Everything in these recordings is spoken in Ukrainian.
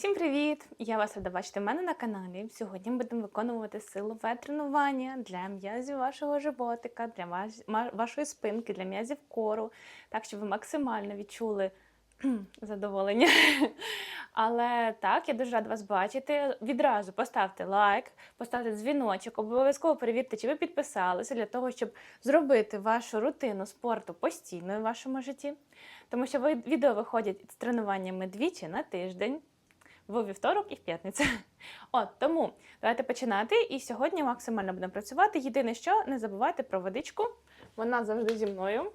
Всім привіт! Я вас рада бачити в мене на каналі. Сьогодні ми будемо виконувати силове тренування для м'язів вашого животика, для ваш- вашої спинки, для м'язів кору, так щоб ви максимально відчули задоволення. Але так, я дуже рада вас бачити. Відразу поставте лайк, поставте дзвіночок, обов'язково перевірте, чи ви підписалися для того, щоб зробити вашу рутину спорту постійною в вашому житті. Тому що відео виходять з тренуваннями двічі на тиждень в вівторок і в п'ятницю. От тому давайте починати. І сьогодні максимально будемо працювати. Єдине, що не забувайте про водичку. Вона завжди зі мною.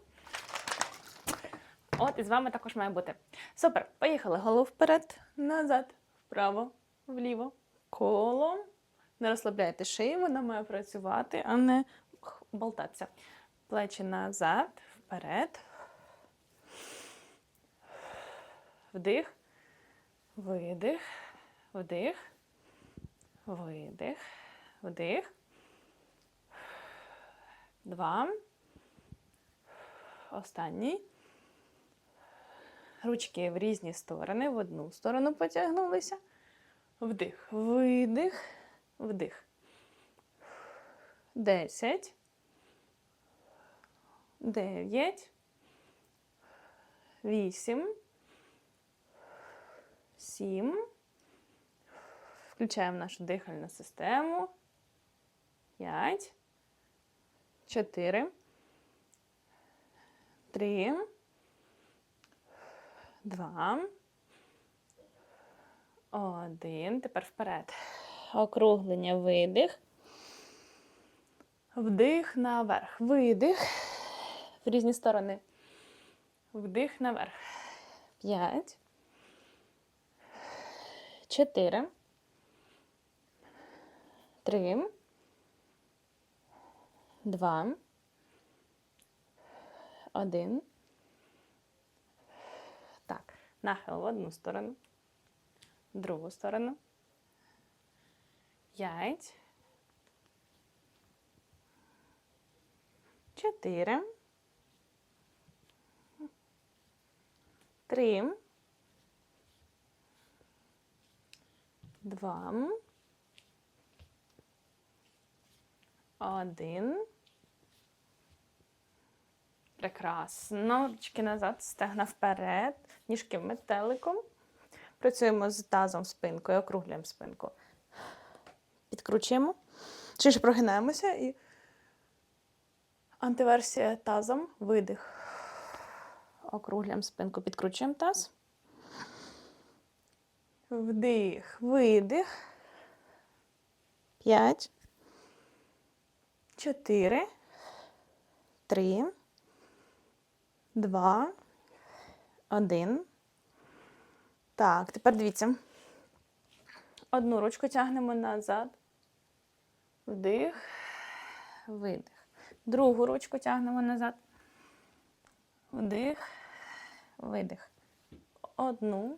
От і з вами також має бути. Супер, поїхали. Голову вперед, назад, вправо, вліво, коло. Не розслабляйте шию, вона має працювати, а не болтатися. Плечі назад, вперед. Вдих. Видих, вдих, видих, вдих. Два. Останній. Ручки в різні сторони. В одну сторону потягнулися. Вдих, видих, вдих. Десять. Дев'ять. Вісім. Сім. Включаємо нашу дихальну систему. П'ять. Чотири. Три. Два. Один. Тепер вперед. Округлення, видих. Вдих наверх. Видих. В різні сторони. Вдих наверх. П'ять. Чотири. Три. Два. Один. Так. Нахил в одну сторону. Другу сторону. П'ять. Чотири. Три. Два. Один. Прекрасно. Ручки назад, стегна вперед, ніжки метеликом. Працюємо з тазом спинкою, округлюємо спинку. Підкручуємо. Чи ж прогинаємося і антиверсія тазом. Видих. Округлюємо спинку, підкручуємо таз. Вдих, видих. П'ять. Чотири. Три. Два. Один. Так, тепер дивіться. Одну ручку тягнемо назад. Вдих. Видих. Другу ручку тягнемо назад. Вдих. Видих. Одну.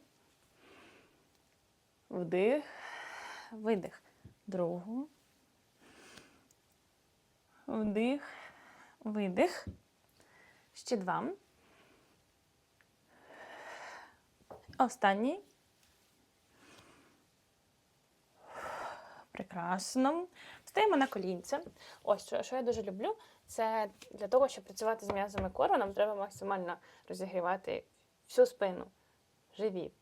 Вдих, видих. Другу. Вдих, видих. Ще два. Останній. Прекрасно. Встаємо на колінця. Ось що, що я дуже люблю. Це для того, щоб працювати з м'язами кору, нам треба максимально розігрівати всю спину, живіт,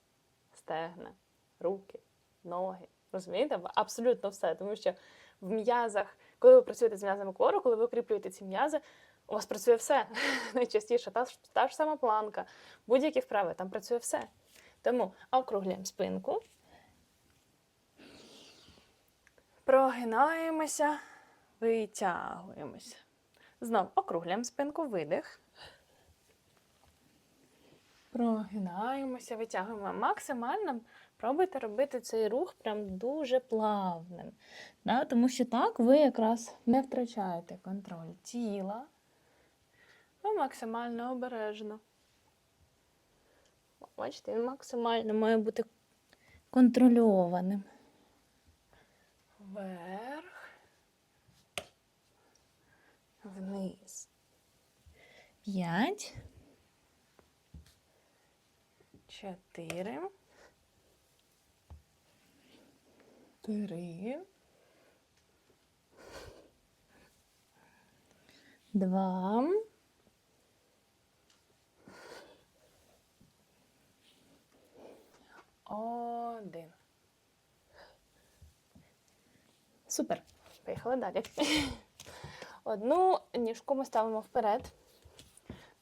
стегна, руки, ноги. Розумієте? Абсолютно все. Тому що в м'язах, коли ви працюєте з м'язами кору, коли ви укріплюєте ці м'язи, у вас працює все. Найчастіше та, та ж сама планка, будь-які вправи, там працює все. Тому округлюємо спинку. Прогинаємося, витягуємося. Знов округлюємо спинку, видих. Прогинаємося, витягуємо максимально. Пробуйте робити цей рух прям дуже плавним. Да? Тому що так ви якраз не втрачаєте контроль тіла. Ви максимально обережно. Бачите, він максимально має бути контрольованим. Вверх. Вниз. П'ять. Чотири. Три. Два. Один. Супер. Поїхали далі. Одну ніжку ми ставимо вперед.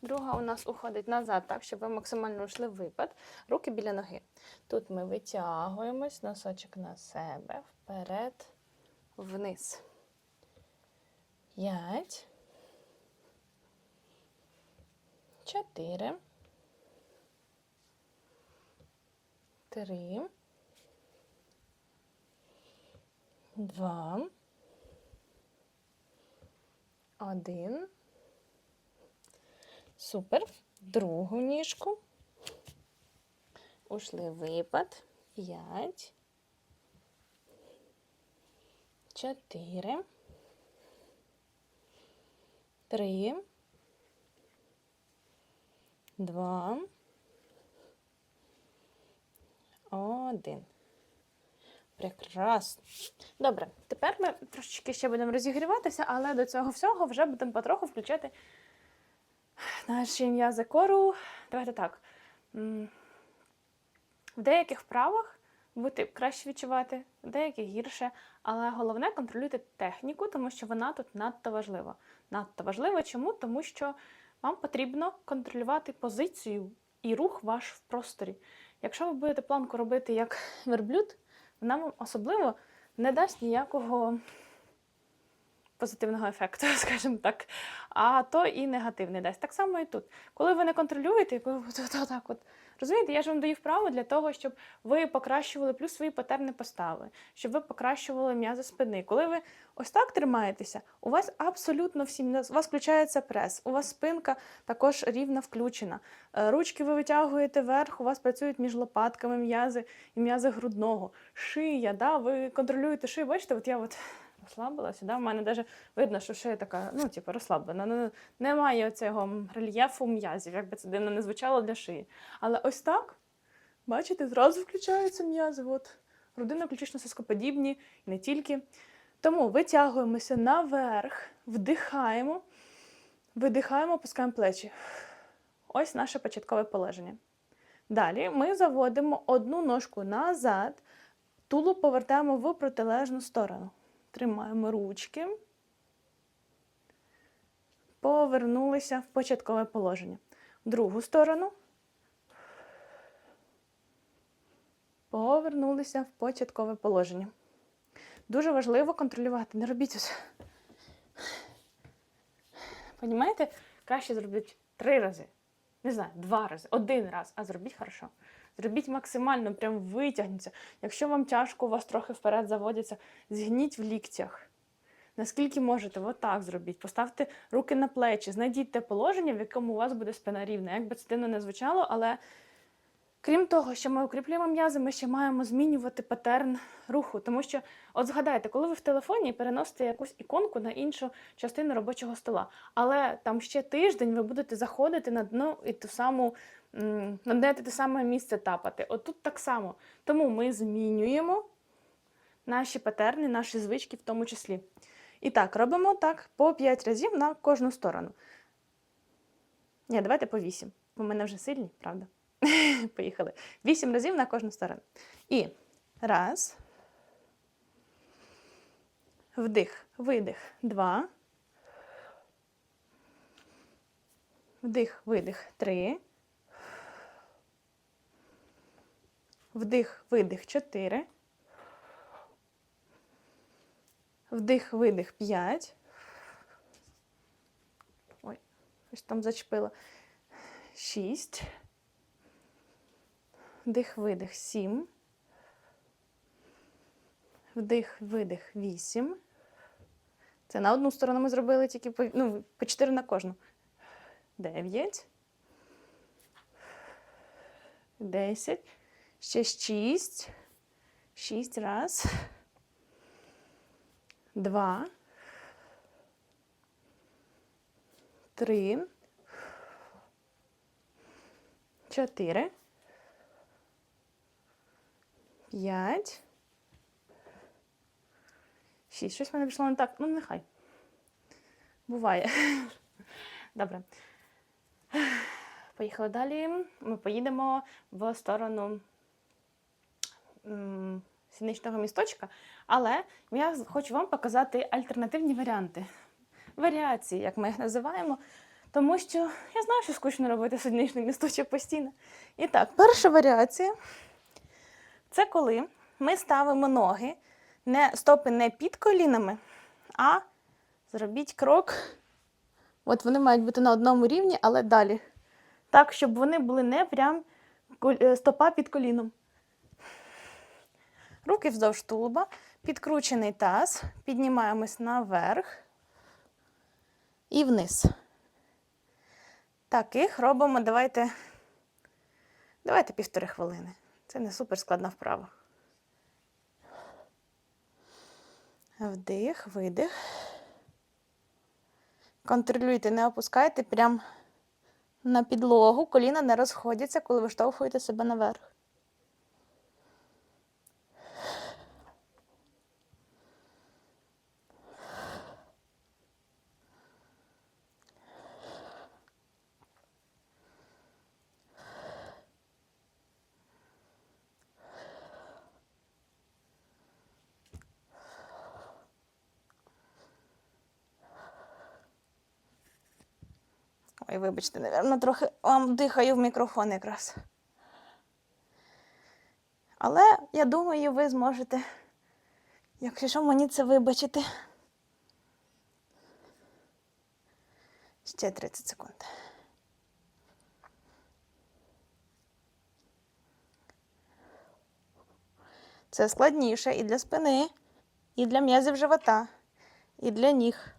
Друга у нас уходить назад, так, щоб ви максимально йшли випад. Руки біля ноги. Тут ми витягуємось, носочок на себе, вперед, вниз. П'ять. Чотири. Три. Два. Один. Супер. Другу ніжку. Ушли випад. П'ять. Чотири. Три. Два. Один. Прекрасно. Добре, тепер ми трошечки ще будемо розігріватися, але до цього всього вже будемо потроху включати наші м'язи кору. Давайте так. В деяких вправах будете краще відчувати, в деяких гірше, але головне контролюйте техніку, тому що вона тут надто важлива. Надто важлива чому? Тому що вам потрібно контролювати позицію і рух ваш в просторі. Якщо ви будете планку робити як верблюд, вона вам особливо не дасть ніякого позитивного ефекту, скажімо так, а то і негативний дасть. Так само і тут. Коли ви не контролюєте, коли ви от, отак от, розумієте, я ж вам даю вправу для того, щоб ви покращували плюс свої патерни постави, щоб ви покращували м'язи спини. Коли ви ось так тримаєтеся, у вас абсолютно всі у вас включається прес, у вас спинка також рівно включена. Е, Ручки ви витягуєте вверх, у вас працюють між лопатками м'язи і м'язи грудного. Шия, да, ви контролюєте шию. Бачите, от я от розслабилася, да? в мене навіть видно, що шия така, ну, типу, розслаблена. Ну, немає цього рельєфу м'язів, як би це дивно не звучало для шиї. Але ось так, бачите, зразу включаються м'язи. От. Грудина ключично соскоподібні, і не тільки. Тому витягуємося наверх, вдихаємо, видихаємо, опускаємо плечі. Ось наше початкове положення. Далі ми заводимо одну ножку назад, тулуб повертаємо в протилежну сторону. Тримаємо ручки. Повернулися в початкове положення. В другу сторону. Повернулися в початкове положення. Дуже важливо контролювати. Не робіть ось. Понімаєте? Краще зробити три рази. Не знаю, два рази, один раз, а зробіть хорошо. Зробіть максимально, прям витягніться. Якщо вам тяжко, у вас трохи вперед заводяться, згніть в ліктях. Наскільки можете, отак зробіть. Поставте руки на плечі, знайдіть те положення, в якому у вас буде спина рівна. Як би це дивно не звучало, але крім того, що ми укріплюємо м'язи, ми ще маємо змінювати патерн руху. Тому що, от згадайте, коли ви в телефоні переносите якусь іконку на іншу частину робочого стола, але там ще тиждень ви будете заходити на дно і ту саму одне те саме місце тапати. От тут так само. Тому ми змінюємо наші патерни, наші звички в тому числі. І так, робимо так по 5 разів на кожну сторону. Ні, давайте по 8. Бо мене вже сильні, правда? Поїхали. 8 разів на кожну сторону. І раз. Вдих, видих. Два. Вдих, видих. Три. Вдих, видих. Чотири. Вдих, видих 5. Ой, щось там зачепило. 6. Вдих, видих 7. Вдих, видих 8. Це на одну сторону ми зробили тільки по, ну, по 4 на кожну. 9. 10. Ще 6. 6 раз два, три, чотири, п'ять, Шість. Щось в мене пішло не так. Ну, нехай. Буває. Добре. Поїхали далі. Ми поїдемо в сторону сіничного місточка, але я хочу вам показати альтернативні варіанти. Варіації, як ми їх називаємо, тому що я знаю, що скучно робити сідничний місточок постійно. І так, перша варіація це коли ми ставимо ноги, не, стопи не під колінами, а зробіть крок. От вони мають бути на одному рівні, але далі. Так, щоб вони були не прям е, стопа під коліном. Руки вздовж тулуба, підкручений таз, піднімаємось наверх і вниз. Таких робимо, давайте, давайте півтори хвилини. Це не супер складна вправа. Вдих, видих. Контролюйте, не опускайте прям на підлогу, коліна не розходяться, коли ви штовхуєте себе наверх. Вибачте, напевно, трохи вам дихаю в мікрофон якраз. Але я думаю, ви зможете, якщо що, мені це вибачити. Ще 30 секунд. Це складніше і для спини, і для м'язів живота, і для ніг.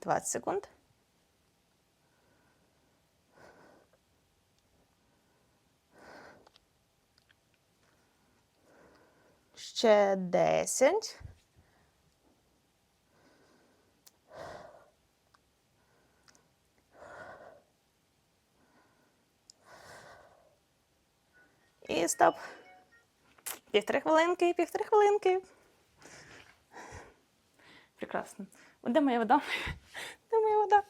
20 секунд. Ще 10. І стоп. Півтори хвилинки, півтори хвилинки. Прекрасно. Де моя вода? Де моя вода?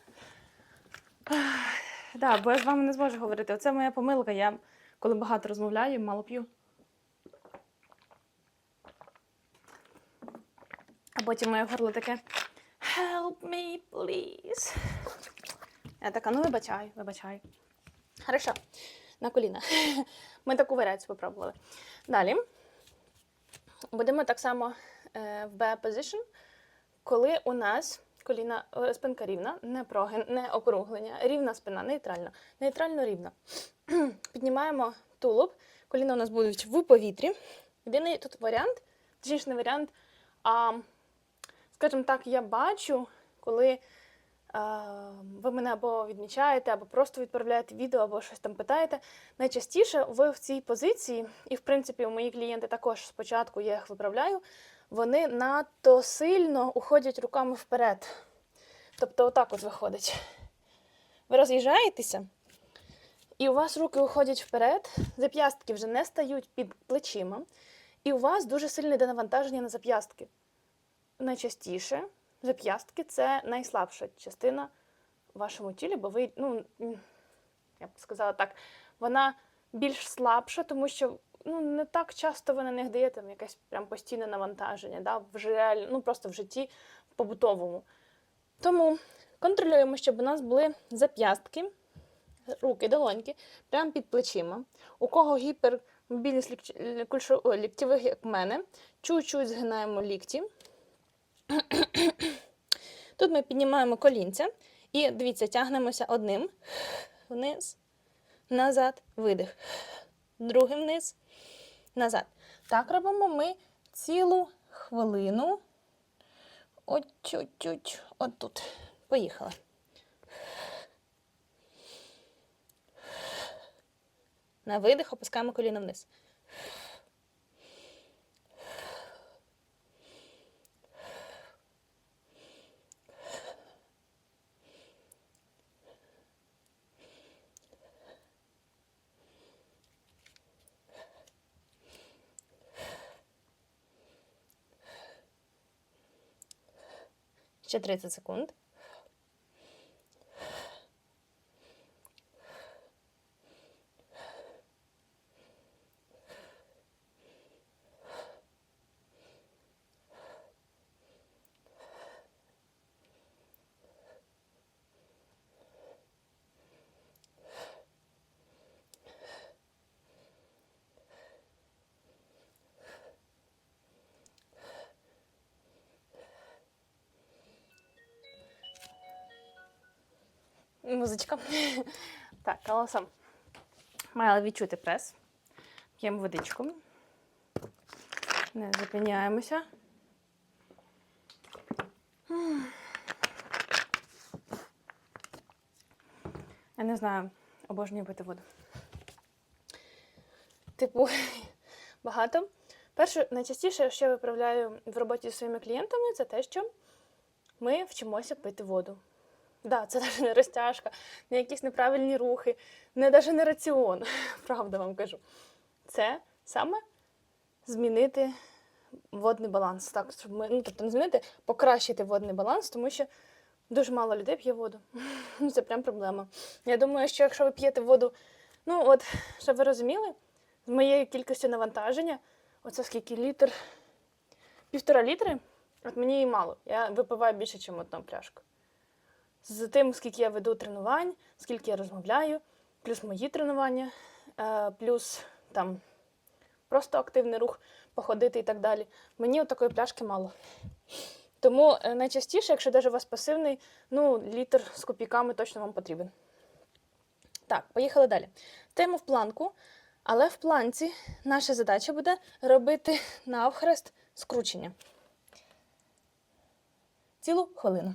Да, бо я з вами не зможу говорити. Оце моя помилка. Я коли багато розмовляю, мало п'ю. А потім моє горло таке Help me, please. Я така, ну вибачай, вибачай. Хорошо. На коліна. Ми таку варіацію попробували. Далі. Будемо так само е, в B-position, коли у нас коліна, е, спинка рівна, не прогин, не округлення, рівна спина, нейтрально. Нейтрально рівна. Піднімаємо тулуб, коліна у нас будуть в повітрі. Єдиний тут варіант, точніше не варіант, а, скажімо так, я бачу, коли а, ви мене або відмічаєте, або просто відправляєте відео, або щось там питаєте. Найчастіше ви в цій позиції, і в принципі у мої клієнти також спочатку я їх виправляю, вони надто сильно уходять руками вперед. Тобто, отак от виходить. Ви роз'їжджаєтеся, і у вас руки уходять вперед, зап'ястки вже не стають під плечима, і у вас дуже сильне йде навантаження на зап'ястки. Найчастіше зап'ястки це найслабша частина в вашому тілі, бо ви, ну, я б сказала так, вона більш слабша, тому що ну, не так часто ви на них даєте якесь прям постійне навантаження, да, в реаль... ну, просто в житті побутовому. Тому контролюємо, щоб у нас були зап'ястки, руки, долоньки, прямо під плечима. У кого гіпермобільність лікч- кульшо- ой, ліктєвих, як в мене, чуть-чуть згинаємо лікті. Тут ми піднімаємо колінця і дивіться, тягнемося одним вниз, назад, видих. Другим вниз, назад. Так робимо ми цілу хвилину. От чуть-чуть, от тут. Поїхали. На видих опускаємо коліно вниз. Ще 30 секунд. Музичка. Так, колосом. Мали відчути прес. П'ємо водичку. Не зупиняємося. Я не знаю, обожнюю пити воду. Типу, багато. Перше, найчастіше, що я виправляю в роботі зі своїми клієнтами, це те, що ми вчимося пити воду. Да, це навіть не розтяжка, не якісь неправильні рухи, не навіть не раціон, правда вам кажу. Це саме змінити водний баланс. Так, щоб ми, ну, тобто не змінити, покращити водний баланс, тому що дуже мало людей п'є воду. Ну, це прям проблема. Я думаю, що якщо ви п'єте воду, ну от, щоб ви розуміли, з моєю кількістю навантаження, оце скільки літр, півтора літри, от мені її мало. Я випиваю більше, ніж одну пляшку з тим, скільки я веду тренувань, скільки я розмовляю, плюс мої тренування, е, плюс там просто активний рух, походити і так далі. Мені такої пляшки мало. Тому е, найчастіше, якщо навіть у вас пасивний, ну, літр з копійками точно вам потрібен. Так, поїхали далі. Стаємо в планку, але в планці наша задача буде робити навхрест скручення. Цілу хвилину.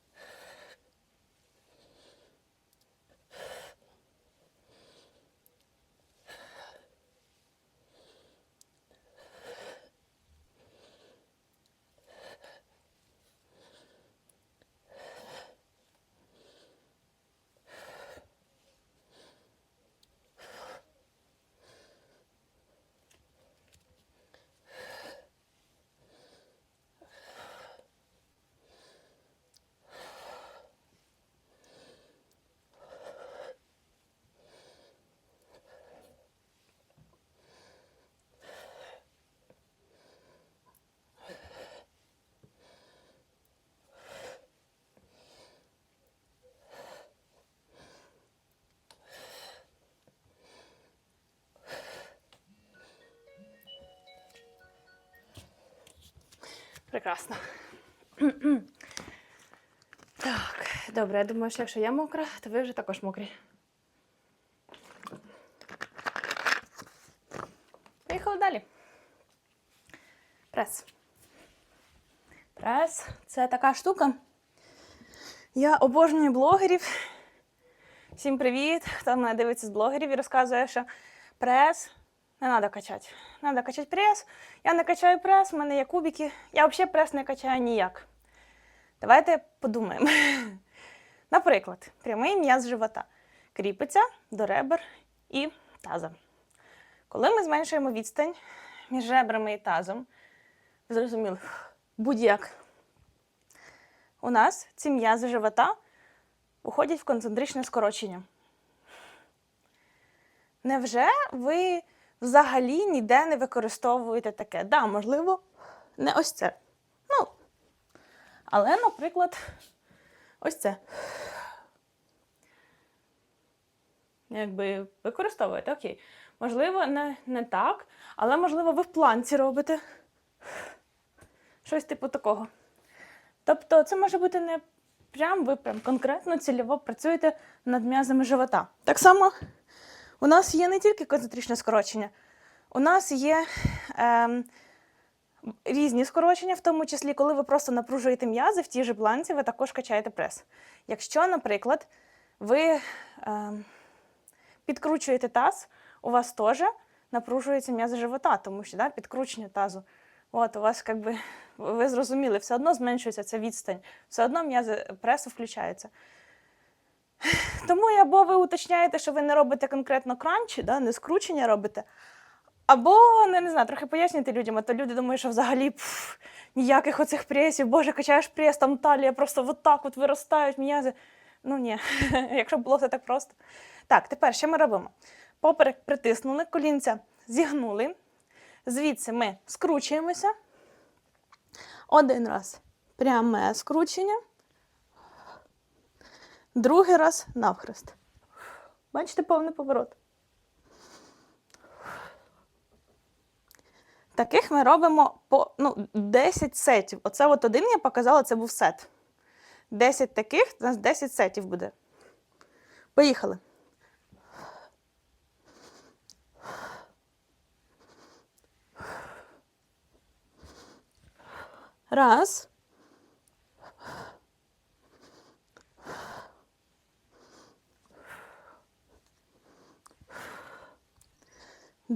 Прекрасно. Так, добре, я думаю, що якщо я мокра, то ви вже також мокрі. Поїхали далі. Прес. Прес це така штука. Я обожнюю блогерів. Всім привіт! Хто мене дивиться з блогерів і розказує, що прес не треба качати. Треба качати прес. Я не качаю прес, в мене є кубики. Я взагалі прес не качаю ніяк. Давайте подумаємо. Наприклад, прямий м'яз живота кріпиться до ребер і таза. Коли ми зменшуємо відстань між ребрами і тазом, ви будь-як, у нас ці м'язи живота уходять в концентричне скорочення. Невже ви взагалі ніде не використовуєте таке? Да, можливо, не ось це. Ну, але, наприклад, ось це. Якби використовуєте, окей. Можливо, не, не так, але можливо, ви в планці робите щось типу такого. Тобто, це може бути не прям ви прям конкретно цільово працюєте над м'язами живота. Так само у нас є не тільки концентричне скорочення, у нас є ем, різні скорочення, в тому числі, коли ви просто напружуєте м'язи в тій же планці, ви також качаєте прес. Якщо, наприклад, ви ем, підкручуєте таз, у вас теж напружується м'язи живота, тому що да, підкручення тазу. От, у вас, якби, ви зрозуміли, все одно зменшується ця відстань, все одно м'язи пресу включаються. Тому або ви уточняєте, що ви не робите конкретно кранчі, да, не скручення робите, Або, не, не знаю, трохи пояснюйте людям, а то люди думають, що взагалі пф, ніяких оцих пресів, боже, качаєш прес, там талія просто от так от виростають м'язи. Ну ні, якщо було все так просто. Так, тепер що ми робимо? Поперек притиснули, колінця зігнули. Звідси ми скручуємося. Один раз пряме скручення. Другий раз навхрест. Бачите, повний поворот. Таких ми робимо по ну, 10 сетів. Оце от один я показала, це був сет. 10 таких, у нас 10 сетів буде. Поїхали. Раз.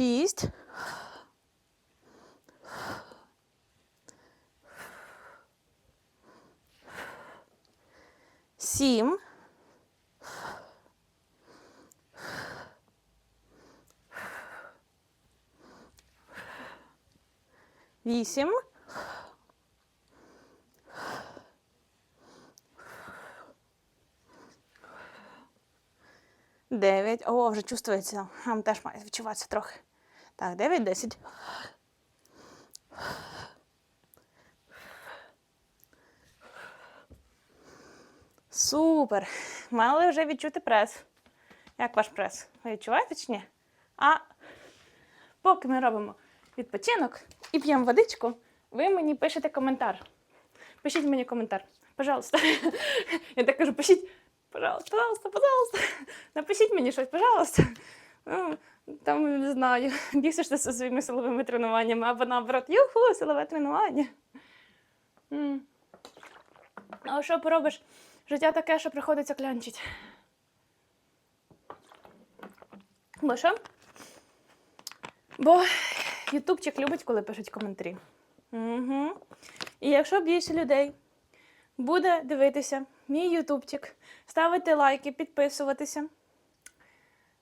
Шість. Сім. Вісім. Дев'ять. О, вже чувствується. Вам теж має відчуватися трохи. Так, дев'ять, десять. Супер. Мали вже відчути прес. Як ваш прес? Ви відчуваєте чи ні? А поки ми робимо відпочинок і п'ємо водичку, ви мені пишете коментар. Пишіть мені коментар. Пожалуйста. Я так кажу, пишіть, пожалуйста, пожалуйста, пожалуйста. Напишіть мені щось, пожалуйста. Ну, Там не знаю, бісиш ти зі своїми силовими тренуваннями, або наоборот, юху, силове тренування. М. А що поробиш? Життя таке, що приходиться клянчить. Бо що? Бо Ютубчик любить, коли пишуть коментарі. Угу. І якщо більше людей буде дивитися мій ютубчик, ставити лайки, підписуватися,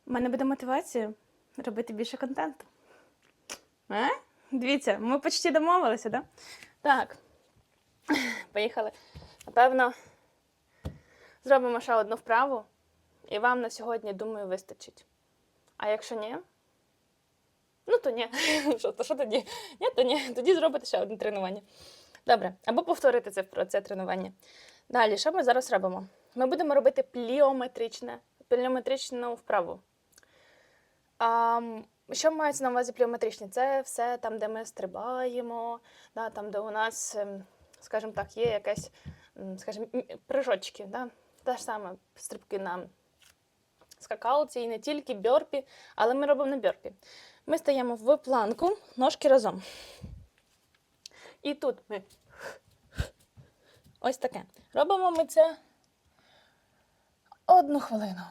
в мене буде мотивація робити більше контенту. А? Дивіться, ми почти домовилися? Да? Так. Поїхали. Напевно, зробимо ще одну вправу, і вам на сьогодні, думаю, вистачить. А якщо ні, ну то ні. Що, то що тоді? Ні, то ні. Тоді зробите ще одне тренування. Добре, або повторити це, це тренування. Далі, що ми зараз робимо? Ми будемо робити пліометричне, пліометричну вправу. А, що мається на увазі пліометричне? Це все там, де ми стрибаємо, да, там, де у нас, ем, скажімо так, є якесь, скажімо, прыжочки. Да? Те ж саме стрибки на скакалці і не тільки бьорпі, але ми робимо не бьорпі. Ми стаємо в планку, ножки разом. І тут ми ось таке. Робимо ми це одну хвилину.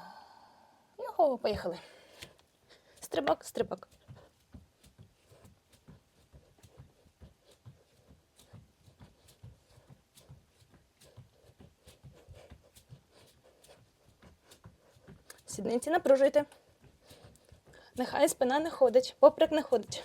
Його, поїхали. Стрибок, стрибок. Сідниці напружуйте. Нехай спина не ходить, поприк не ходить.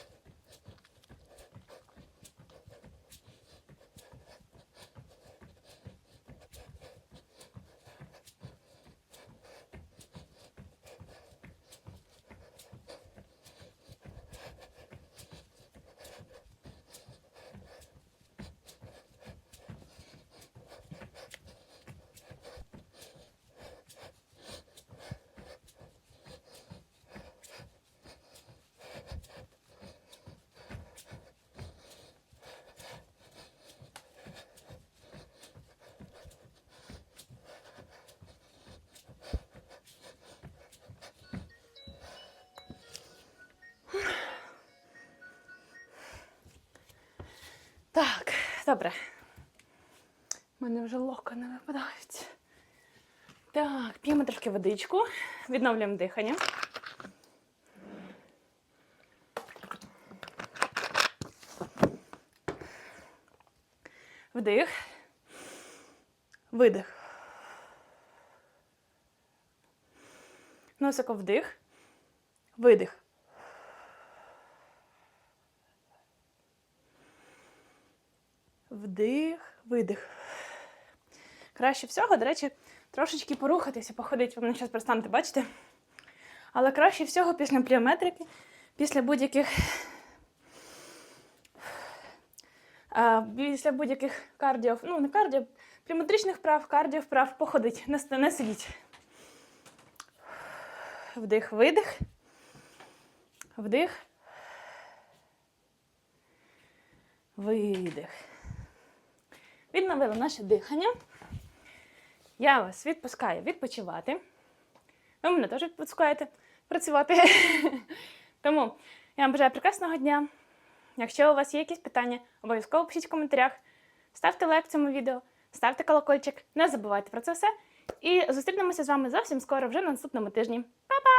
Добре. У мене вже локо не випадають. Так, п'ємо трошки водичку, відновлюємо дихання. Вдих. Видих. Носико вдих. Видих. Вдих, видих. Краще всього, до речі, трошечки порухатися, походити. Ви мене зараз перестанете бачити. Але краще всього після пліометрики, після будь-яких після будь-яких кардіо, ну не кардіо, пліометричних вправ, кардіо вправ походить, не, не сидіть. Вдих, видих. Вдих. Видих. Відновили наше дихання. Я вас відпускаю відпочивати. Ви мене теж відпускаєте працювати. Тому я вам бажаю прекрасного дня. Якщо у вас є якісь питання, обов'язково пишіть в коментарях. Ставте лайк цьому відео, ставте колокольчик, не забувайте про це все. І зустрінемося з вами зовсім скоро, вже на наступному тижні. Па-па!